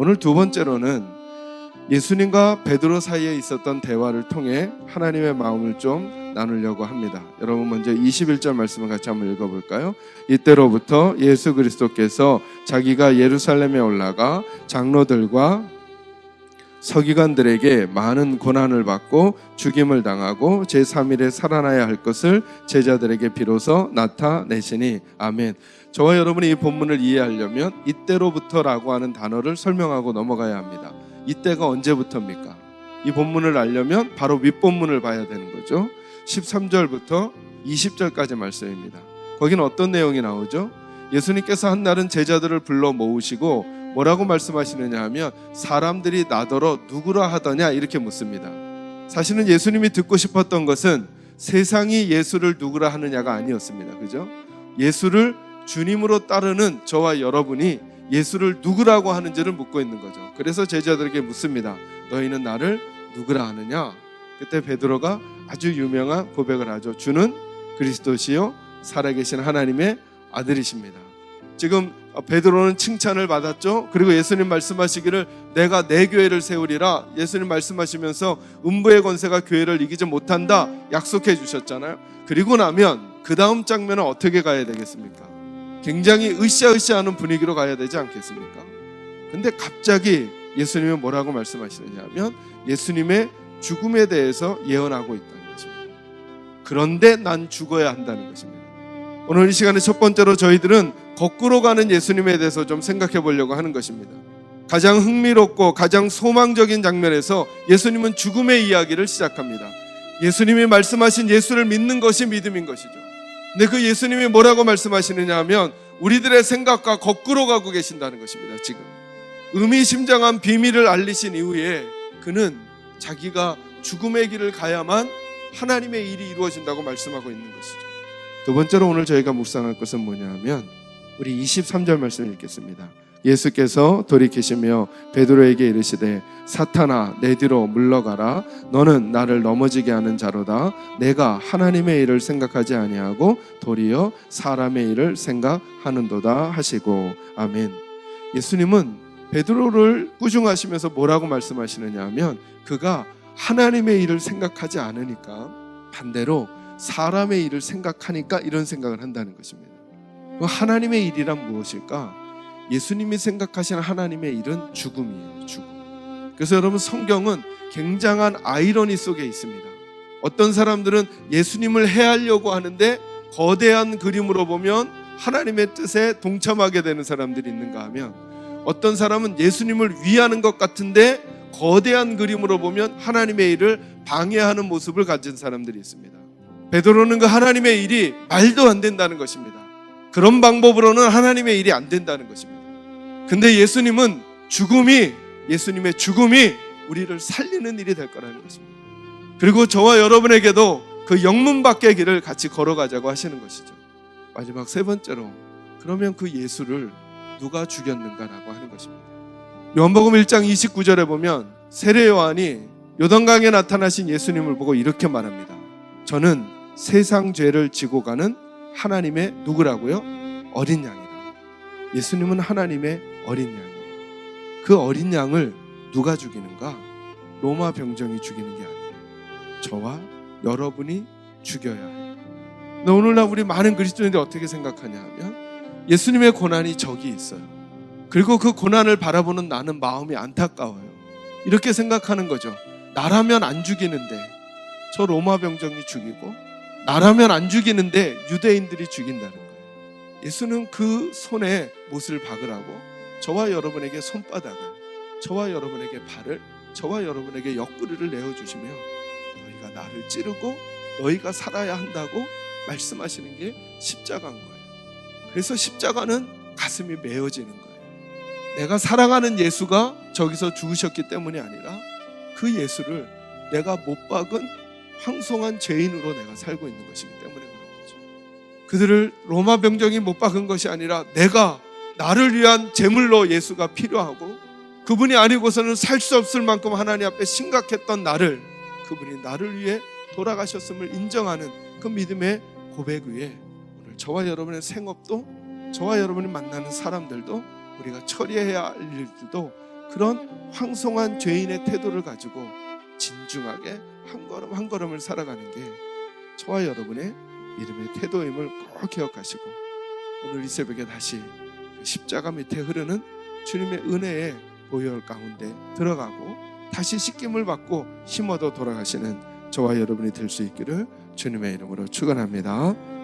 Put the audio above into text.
오늘 두 번째로는 예수님과 베드로 사이에 있었던 대화를 통해 하나님의 마음을 좀 나누려고 합니다. 여러분 먼저 21절 말씀을 같이 한번 읽어볼까요? 이때로부터 예수 그리스도께서 자기가 예루살렘에 올라가 장로들과 서기관들에게 많은 고난을 받고 죽임을 당하고 제3일에 살아나야 할 것을 제자들에게 비로소 나타내시니 아멘. 저와 여러분이 이 본문을 이해하려면 이때로부터라고 하는 단어를 설명하고 넘어가야 합니다. 이때가 언제부터입니까? 이 본문을 알려면 바로 윗본문을 봐야 되는 거죠. 13절부터 20절까지 말씀입니다. 거기는 어떤 내용이 나오죠? 예수님께서 한 날은 제자들을 불러 모으시고 뭐라고 말씀하시느냐 하면 사람들이 나더러 누구라 하더냐 이렇게 묻습니다. 사실은 예수님이 듣고 싶었던 것은 세상이 예수를 누구라 하느냐가 아니었습니다. 그죠? 예수를 주님으로 따르는 저와 여러분이 예수를 누구라고 하는지를 묻고 있는 거죠. 그래서 제자들에게 묻습니다. 너희는 나를 누구라 하느냐? 그때 베드로가 아주 유명한 고백을 하죠. 주는 그리스도시요 살아계신 하나님의 아들이십니다. 지금 베드로는 칭찬을 받았죠. 그리고 예수님 말씀하시기를 내가 내 교회를 세우리라. 예수님 말씀하시면서 음부의 권세가 교회를 이기지 못한다 약속해 주셨잖아요. 그리고 나면 그 다음 장면은 어떻게 가야 되겠습니까? 굉장히 으쌰으쌰하는 분위기로 가야 되지 않겠습니까? 근데 갑자기 예수님이 뭐라고 말씀하시느냐 하면 예수님의 죽음에 대해서 예언하고 있다는 것입니다. 그런데 난 죽어야 한다는 것입니다. 오늘 이 시간에 첫 번째로 저희들은 거꾸로 가는 예수님에 대해서 좀 생각해 보려고 하는 것입니다. 가장 흥미롭고 가장 소망적인 장면에서 예수님은 죽음의 이야기를 시작합니다. 예수님이 말씀하신 예수를 믿는 것이 믿음인 것이죠. 근데 그 예수님이 뭐라고 말씀하시느냐 하면 우리들의 생각과 거꾸로 가고 계신다는 것입니다. 지금 의미심장한 비밀을 알리신 이후에 그는 자기가 죽음의 길을 가야만 하나님의 일이 이루어진다고 말씀하고 있는 것이죠. 두 번째로 오늘 저희가 묵상할 것은 뭐냐 하면 우리 23절 말씀을 읽겠습니다. 예수께서 돌이키시며 베드로에게 이르시되 사탄아 내 뒤로 물러가라 너는 나를 넘어지게 하는 자로다 내가 하나님의 일을 생각하지 아니하고 도리어 사람의 일을 생각하는도다 하시고 아멘. 예수님은 베드로를 꾸중하시면서 뭐라고 말씀하시느냐 하면 그가 하나님의 일을 생각하지 않으니까 반대로 사람의 일을 생각하니까 이런 생각을 한다는 것입니다. 그 하나님의 일이란 무엇일까? 예수님이 생각하시는 하나님의 일은 죽음이에요. 죽음. 그래서 여러분 성경은 굉장한 아이러니 속에 있습니다. 어떤 사람들은 예수님을 해하려고 하는데 거대한 그림으로 보면 하나님의 뜻에 동참하게 되는 사람들이 있는가 하면 어떤 사람은 예수님을 위하는 것 같은데 거대한 그림으로 보면 하나님의 일을 방해하는 모습을 가진 사람들이 있습니다. 베드로는 그 하나님의 일이 말도 안 된다는 것입니다. 그런 방법으로는 하나님의 일이 안 된다는 것입니다. 근데 예수님은 죽음이 예수님의 죽음이 우리를 살리는 일이 될 거라는 것입니다. 그리고 저와 여러분에게도 그 영문 밖의 길을 같이 걸어가자고 하시는 것이죠. 마지막 세 번째로 그러면 그 예수를 누가 죽였는가라고 하는 것입니다. 요한복음 1장 29절에 보면 세례 요한이 요단강에 나타나신 예수님을 보고 이렇게 말합니다. 저는 세상 죄를 지고 가는 하나님의 누구라고요? 어린 양이다. 예수님은 하나님의 어린 양이에요. 그 어린 양을 누가 죽이는가? 로마 병정이 죽이는 게 아니에요. 저와 여러분이 죽여야 해요. 근데 오늘날 우리 많은 그리스도인들이 어떻게 생각하냐 하면 예수님의 고난이 저기 있어요. 그리고 그 고난을 바라보는 나는 마음이 안타까워요. 이렇게 생각하는 거죠. 나라면 안 죽이는데 저 로마 병정이 죽이고 나라면 안 죽이는데 유대인들이 죽인다는 거예요. 예수는 그 손에 못을 박으라고 저와 여러분에게 손바닥을, 저와 여러분에게 발을, 저와 여러분에게 옆구리를 내어주시며 너희가 나를 찌르고 너희가 살아야 한다고 말씀하시는 게 십자가인 거예요. 그래서 십자가는 가슴이 메어지는 거예요. 내가 사랑하는 예수가 저기서 죽으셨기 때문이 아니라 그 예수를 내가 못 박은 황송한 죄인으로 내가 살고 있는 것이기 때문에 그런 거죠. 그들을 로마 병정이 못 박은 것이 아니라 내가 나를 위한 제물로 예수가 필요하고 그분이 아니고서는 살 수 없을 만큼 하나님 앞에 심각했던 나를 그분이 나를 위해 돌아가셨음을 인정하는 그 믿음의 고백 위에 오늘 저와 여러분의 생업도 저와 여러분이 만나는 사람들도 우리가 처리해야 할 일들도 그런 황송한 죄인의 태도를 가지고 진중하게 한 걸음 한 걸음을 살아가는 게 저와 여러분의 믿음의 태도임을 꼭 기억하시고 오늘 이 새벽에 다시 그 십자가 밑에 흐르는 주님의 은혜의 보혈 가운데 들어가고 다시 씻김을 받고 힘 얻어 돌아가시는 저와 여러분이 될 수 있기를 주님의 이름으로 축원합니다.